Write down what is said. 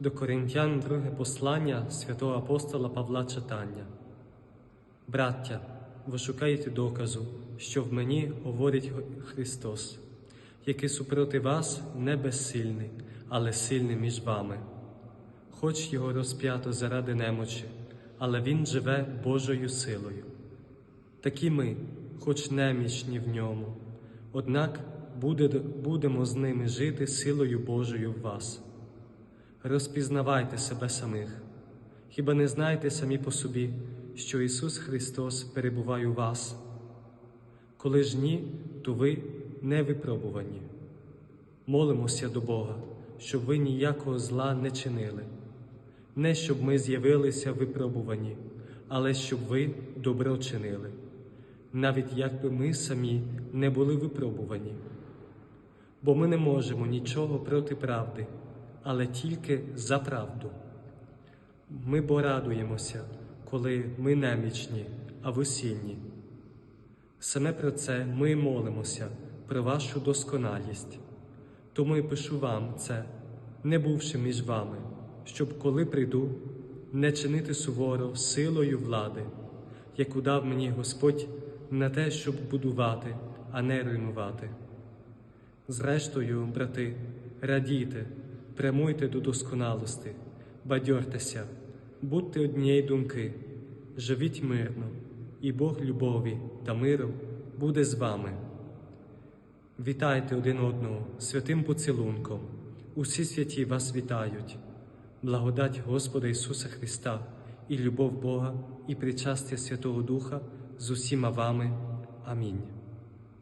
До Коринтян друге послання святого апостола Павла читання. Браття, ви шукаєте доказу, що в мені говорить Христос, який супроти вас не безсильний, але сильний між вами. Хоч його розп'ято заради немочі, але він живе Божою силою. Такі ми, хоч немічні в ньому, однак буде, будемо з ними жити силою Божою в вас. Розпізнавайте себе самих. Хіба не знаєте самі по собі, що Ісус Христос перебуває у вас? Коли ж ні, то ви не випробувані. Молимося до Бога, щоб ви ніякого зла не чинили, не щоб ми з'явилися випробувані, але щоб ви добро чинили, навіть якби ми самі не були випробувані. Бо ми не можемо нічого проти правди, але тільки за правду. Ми бо радуємося, коли ми немічні, а ви сильні. Саме про це ми молимося, про вашу досконалість. Тому й пишу вам це, не бувши між вами, щоб, коли прийду, не чинити суворо силою влади, яку дав мені Господь на те, щоб будувати, а не руйнувати. Зрештою, брати, радійте, прямуйте до досконалості, бадьортеся, будьте однієї думки, живіть мирно, і Бог любові та миру буде з вами. Вітайте один одного святим поцілунком. Усі святі вас вітають. Благодать Господа Ісуса Христа і любов Бога, і причастя Святого Духа з усіма вами. Амінь.